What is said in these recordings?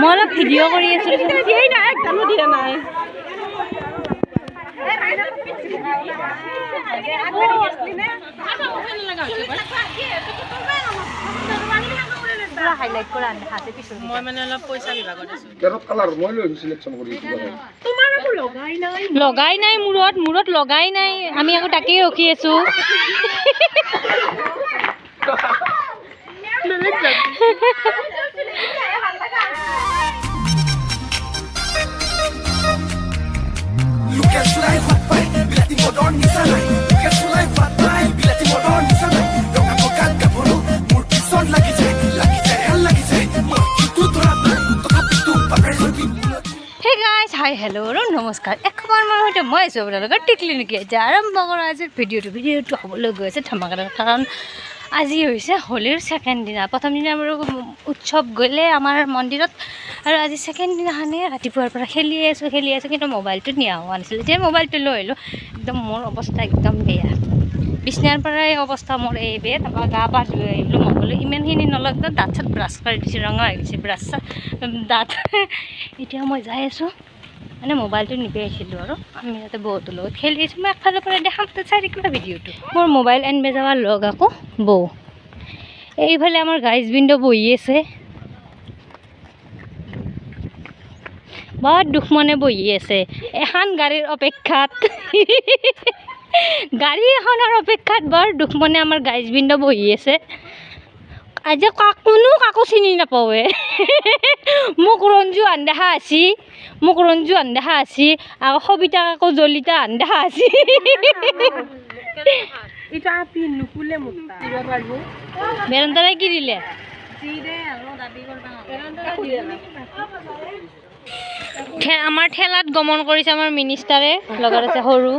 মই অলপ ভিডিঅ' কৰি আছো। দিয়াই নাই একদমো দিয়া নাই। হাইলাইট কৰা দেখাছে পিছত মই মানে অলপ পইচা বিভাগত কৰি দিবা লগাই নাই মূৰত মূৰত লগাই নাই। আমি আকৌ তাকেই ৰখি আছো। হাই আৰু নমস্কাৰ এশবাৰ মানৰ সৈতে মই আছোঁ আপোনালোকৰ টিকলি নেকি এতিয়া আৰম্ভ কৰা আজিৰ ভিডিঅ'টো ভিডিঅ'টো হ'বলৈ গৈ আছে ধমাকাদাৰ কাৰণ আজি হৈছে হোলীৰ ছেকেণ্ড দিনা। প্ৰথম দিনা আমাৰ উৎসৱ গ'লে আমাৰ মন্দিৰত আৰু আজি ছেকেণ্ড দিনাখনে ৰাতিপুৱাৰ পৰা খেলি আছোঁ খেলি আছোঁ, কিন্তু মোবাইলটো নিয়া হোৱা নাছিলে। এতিয়া মোবাইলটো লৈ আহিলোঁ। একদম মোৰ অৱস্থা একদম বেয়া। বিচনাৰ পৰাই অৱস্থা মোৰ এই বেয়া, তাৰপৰা গা পা ধুই আহিলোঁ, মই বোলো ইমানখিনি নলগাওঁ দাঁত চাত ব্ৰাছ কৰি দিছোঁ, ৰঙা হৈ গৈছে ব্ৰাছ দাঁত। এতিয়া মই যাই আছোঁ। মানে মোবাইলটো নিবি আহিছিলোঁ আৰু আমি ইয়াতে বহুতো লগত খেলি আছোঁ মই একফালৰ পৰা দেখাম তো চাই থাকিবা ভিডিঅ'টো মোৰ মোবাইল এনবে যাৱাৰ লগ আকৌ বৌ এইফালে আমাৰ গাইজ বিন্দ বহি আছে বৰ দুখ মনে বহি আছে এখন গাড়ীৰ অপেক্ষাত। গাড়ী এখনৰ অপেক্ষাত বৰ দুখ মনে আমাৰ গাইজ বিন্দ বহি আছে আজি কাক কোনো কাকো চিনি নাপাৱে মোক ৰঞ্জু আন্দেহা আছি। মোক ৰঞ্জু আন্দেহা আছি। আকৌ সবিতা কাকো জলিতা আছি। মোটা দিব পারব বেৰন্দাৰাই কি দিলে? ঠে- আমাৰ ঠেলাত গমন কৰিছে আমাৰ মিনিষ্টাৰে লগত আছে সৰু।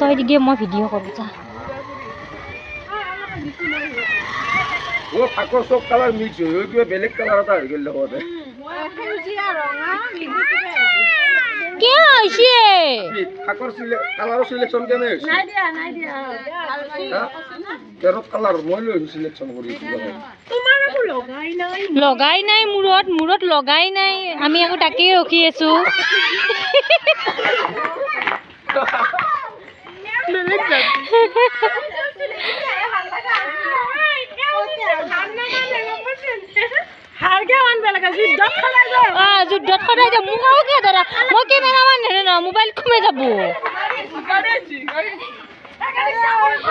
তই দি দিয়ে মই ভিডিঅ' কৰোঁ যা ও ফাকৰ চব কালাৰ মিক্স হৈ হৈ কিবা বেলেগ কালাৰ এটা হৈ গ'ল লগতে কিয় হৈছে ফাকৰ কালাৰৰ চিলেকশ্যন কেনে হৈছে হা? কেরত কালার মই লৈ সিলেকশন কৰি দিবা লগাই নাই। মূৰত মূৰত লগাই নাই। আমি আকৌ তাকেই ৰখি আছো। যুদ্ধত সদায় যাব মোক কিয় ধৰা মই কেমেৰামান হেৰে ন মোবাইল খুমে যাব।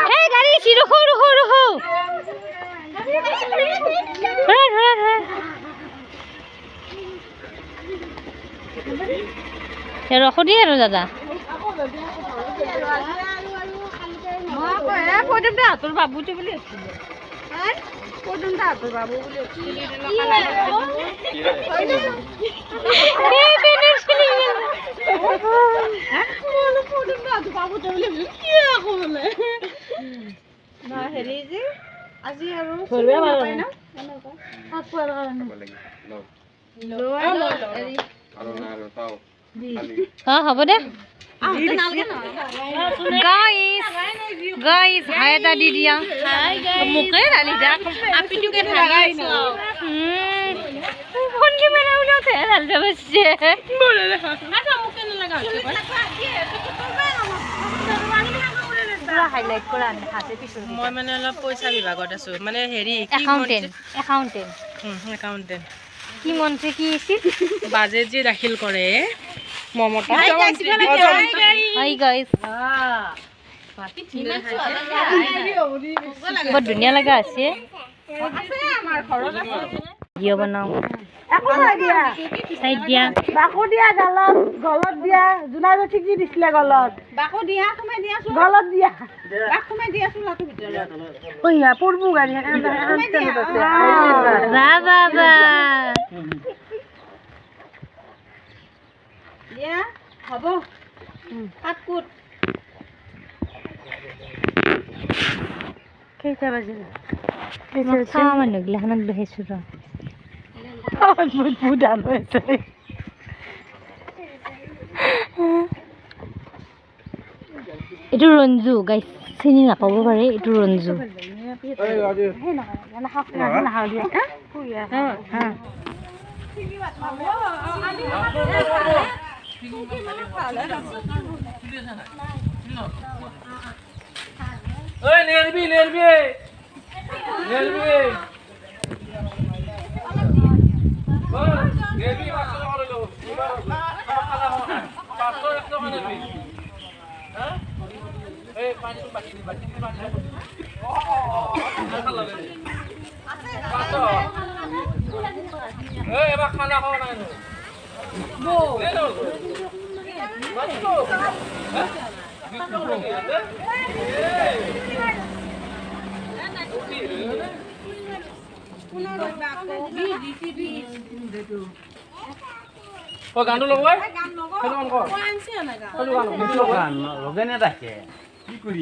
সেই গাড়ী আহিছে ৰখো ৰখো ৰখো দিয়ে আৰু দাদা। হাতৰ বাবুটো বুলি হাতৰ বাবু বুলি এই পেনৰ চুলি গেল। হেৰি যে আজি আৰু অ হ'ব দে। গাইজ গাইজ হাই এটা দিয়া। মোকে ঢালি দা আপিটোকে ফোন মই মানে অলপ পইচা বিভাগত আছো। মানে হেৰি একাউণ্টেণ্ট একাউণ্টেণ্ট একাউণ্টেণ্ট কি মন্ত্ৰী কি আছিল বাজেট যে দাখিল কৰে মমতা বৰ ধুনীয়া লগা আছে। ভিডিঅ' বনাওঁ। চাইড দিয়া। বাকো দিয়া গালত গলত দিয়া। জোনা জঠিক যি দিছিলে গলত। বাকো দিয়া সোমাই দিয়া গলত দিয়া। বাক সোমাই দিয়া ভিতৰত ওইয়া পূৰ্বু গাড়ী বা বাবা হ'ব। কাট কেইটা বাজিলে? খোৱা মানুহগিলাখনক দেখিছোঁ ৰ। বহুত ডাল হৈছে এইটো ৰঞ্জু গাই চিনি নাপাব পাৰে, এইটো ৰঞ্জু। ওই নেলবি নেলবি নেলবি খানা খাওয়া নাই ও গানটো লগ ঐ গান কৰ সেইটো গান সেইটো লগ কি কৰি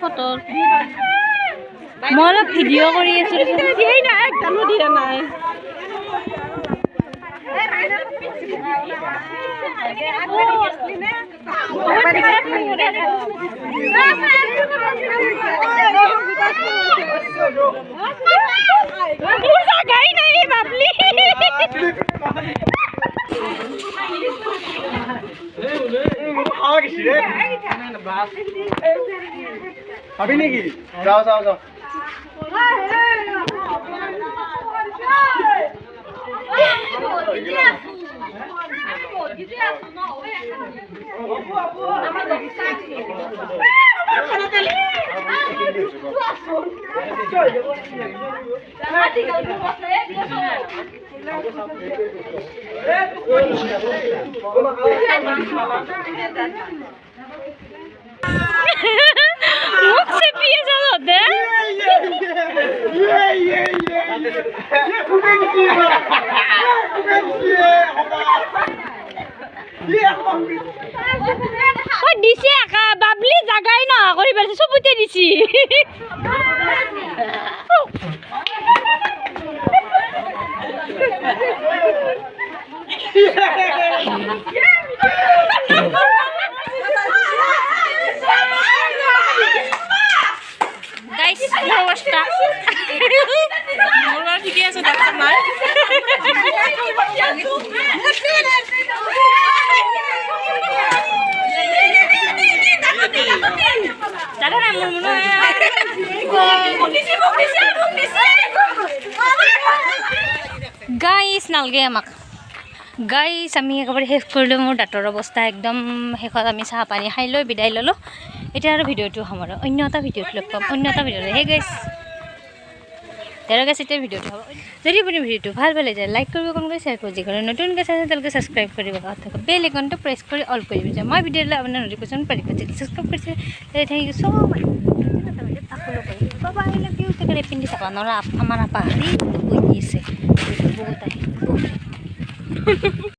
ফটো মই অলপ ভিডিঅ' কৰি আছোঁ দিয়াই নাই একদমো দিয়া নাই জাগাই নাই বাবলি ভাবি নেকি? যাওঁ যাওঁ যাওঁ। মোক চেপি আছে তহঁতে ঐ দিছে আকা বাবলি জাগাই নহা কৰি পেলাইছে চবতে দিছি। গাইছ মনে গাইছ, নালগে আমাক। গাইছ, আমি একেবাৰে শেষ কৰিলোঁ মোৰ দাঁতৰ অৱস্থা একদম শেষত আমি চাহ পানী খাই লৈ বিদায় ল'লোঁ। এতিয়া আৰু ভিডিঅ'টো সামৰোঁ। অন্য এটা ভিডিঅ'ত লগ পাম, অন্য এটা ভিডিঅ'ত হে, গাইছ। তেৰ গেছে ভিডিঅ'টো হ'ব। যদি আপুনি ভিডিঅ'টো ভালো পালে যায় লাইক কৰিব কম কৰি শ্বেয়াৰ কৰে যিকোনো নতুনকৈ চাইছে তেওঁলোকে ছাবস্ক্ৰাইব কৰিব। থকা বেল আইকনটো প্ৰেছ কৰি অল কৰি দিব। মই ভিডিঅ' দিলে আপোনাৰ নটিফিকেশ্যন পাৰিব যদি ছাবস্ক্ৰাইব কৰিছে থেংক ইউ চ' মাছ সকলো কৰি বাবা আহিলে কি হৈছে পিন্ধি চাবা নহ'লে আপ- আমাৰ আপা আছে বহুত আহি বহুত